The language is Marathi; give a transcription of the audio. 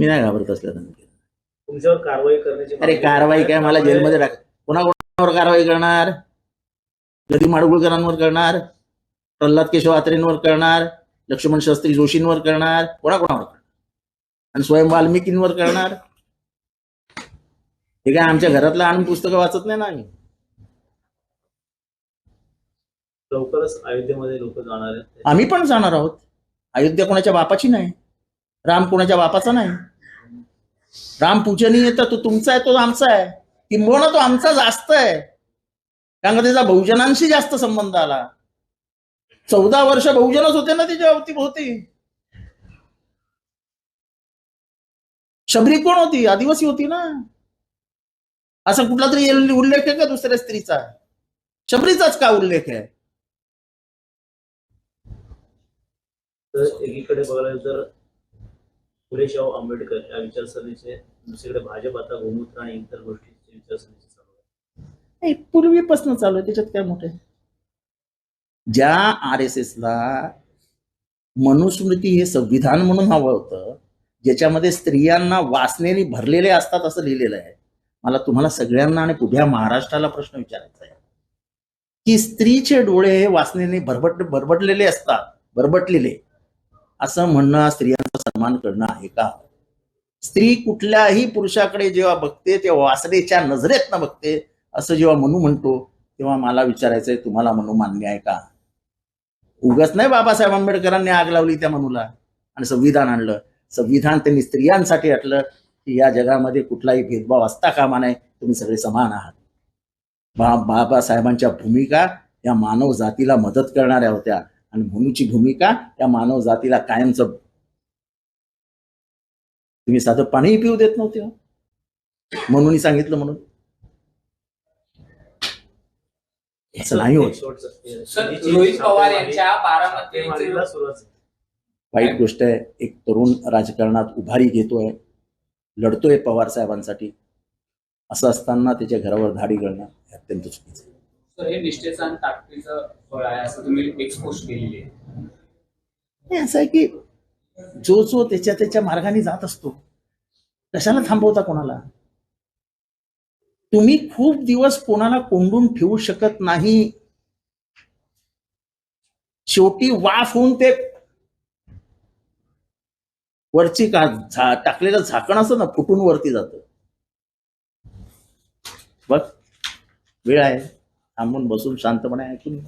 मी नाही घाबरत असल्या तुमच्यावर कारवाई करण्याची अरे कारवाई काय? मला जेलमध्ये टाक. कोणा कोणावर कारवाई करणार? गदी माडगुळकरांवर करणार? प्रल्हाद केशव आत्रेंवर करणार? लक्ष्मण शास्त्री जोशींवर करणार? कोणाकोणावर करणार? आणि स्वयं वाल्मिकींवर करणार? हे काय आमच्या घरातलं आणून पुस्तकं वाचत नाही ना आम्ही? लवकरच अयोध्येमध्ये लोक जाणार आहेत. आम्ही पण जाणार आहोत. अयोध्या कोणाच्या बापाची नाही. राम कोणाच्या बापाचा नाही. राम पूजनीय तर तो तुमचा आहे तो आमचा आहे. किंबहुना तो आमचा जास्त आहे. कारण का त्याचा बहुजनांशी जास्त संबंध आला. चौदा वर्ष बहुजनच होते ना त्याच्या अवतीभोवती शबरी कोण होती? आदिवासी होती ना. असा कुठला तरी उल्लेख आहे का दुसऱ्या स्त्रीचा? शबरीचाच का उल्लेख आहे? एकीकडे बघायला तर फुलेशाहू आंबेडकर या विचारसरणीचे दुसरीकडे भाजप आता गोमूत्र आणि इतर गोष्टींची विचारसरणीची चालू आहे. नाही पूर्वीपासून चालू आहे त्याच्यात काय मोठे ज्या आर एस एसला मनुस्मृती हे संविधान म्हणून हवं होतं ज्याच्यामध्ये स्त्रियांना वासनेने भरलेले असतात असं लिहिलेलं आहे मला तुम्हाला सगळ्यांना आणि उभ्या महाराष्ट्राला प्रश्न विचारायचा आहे. की स्त्रीचे डोळे हे वासनेने भरबट भरबटलेले असतात भरबटलेले असं म्हणणं स्त्रियांचा सन्मान करणं आहे का? स्त्री कुठल्याही पुरुषाकडे जेव्हा बघते तेव्हा वासनेच्या नजरेतनं बघते असं जेव्हा मनू म्हणतो तेव्हा मला विचारायचंय तुम्हाला मनू मान्य आहे का? उगाच नाही बाबासाहेब आंबेडकरांनी आग लावली त्या मनूला. आणि संविधान आणलं. संविधान त्यांनी स्त्रियांसाठी आटलं की या जगामध्ये कुठलाही भेदभाव असता कामा नये तुम्ही सगळे समान आहात. बा बाबासाहेबांच्या भूमिका या मानव जातीला मदत करणाऱ्या होत्या. आणि मनूची भूमिका या मानव जातीला कायमचं तुम्ही साधं पाणीही पिऊ देत नव्हते हो. म्हणून सांगितलं म्हणून असं नाही होत. वाईट गोष्ट आहे एक तरुण राजकारणात उभारी घेतोय लढतोय पवार साहेबांसाठी असं असताना त्याच्या घरावर धाडी घालणं हे अत्यंत चुकीचं आहे. सर हे निष्ठेचं आणि ताकदीचं फळ आहे असं तुम्ही एक्सपोज केलेली आहे असं आहे की जो जो त्याच्या त्याच्या मार्गाने जात असतो कशाला थांबवता कोणाला? तुम्ही खूप दिवस कोणाला कोंडून ठेवू शकत नाही. शेवटी वाफ होऊन ते वरची का झा टाकलेलं झाकण असतं ना फुटून वरती जात. बघ वेळ आहे. थांबून बसून शांतपणे ऐकून